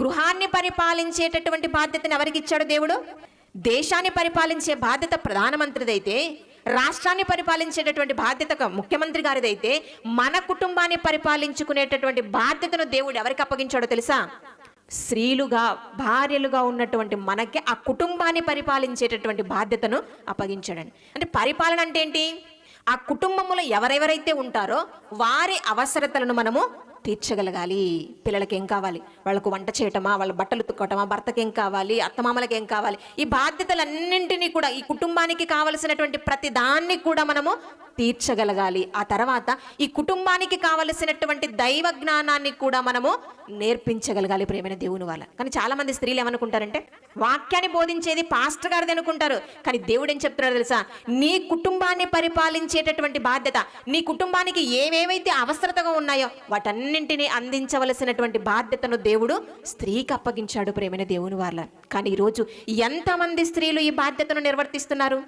గృహాన్ని పరిపాలించేటటువంటి బాధ్యతను ఎవరికి ఇచ్చాడు దేవుడు? దేశాన్ని పరిపాలించే బాధ్యత ప్రధానమంత్రిదైతే రాష్ట్రాన్ని పరిపాలించేటటువంటి బాధ్యత ముఖ్యమంత్రి గారిదైతే మన కుటుంబాన్ని పరిపాలించుకునేటటువంటి బాధ్యతను దేవుడు ఎవరికి అప్పగించాడో తెలుసా? స్త్రీలుగా భార్యలుగా ఉన్నటువంటి మనకి ఆ కుటుంబాన్ని పరిపాలించేటటువంటి బాధ్యతను అప్పగించాడండి. అంటే పరిపాలన అంటే ఏంటి? ఆ కుటుంబంలో ఎవరెవరైతే ఉంటారో వారి అవసరతలను మనము తీర్చగలగాలి. పిల్లలకి ఏం కావాలి? వాళ్ళకు వంట చేయటమా? వాళ్ళ బట్టలు తుక్కటమా భర్తకి ఏం కావాలి? అత్తమామలకి ఏం కావాలి? ఈ బాధ్యతలన్నింటినీ కూడా ఈ కుటుంబానికి కావలసినటువంటి ప్రతి దాన్ని కూడా మనము తీర్చగలగాలి. ఆ తర్వాత ఈ కుటుంబానికి కావలసినటువంటి దైవ జ్ఞానాన్ని కూడా మనము నేర్పించగలగాలి ప్రేమైన దేవుని వాళ్ళ కానీ చాలా మంది స్త్రీలు ఏమనుకుంటారంటే వాక్యాన్ని బోధించేది పాస్టర్ గారిది అనుకుంటారు. కానీ దేవుడు ఏం చెప్తున్నాడు తెలుసా? నీ కుటుంబాన్ని పరిపాలించేటటువంటి బాధ్యత నీ కుటుంబానికి ఏవేవైతే అవసరతగా ఉన్నాయో వాటన్నింటినీ అందించవలసినటువంటి బాధ్యతను దేవుడు స్త్రీకి అప్పగించాడు ప్రేమైన దేవుని వాళ్ళ కానీ ఈరోజు ఎంతమంది స్త్రీలు ఈ బాధ్యతను నిర్వర్తిస్తున్నారు?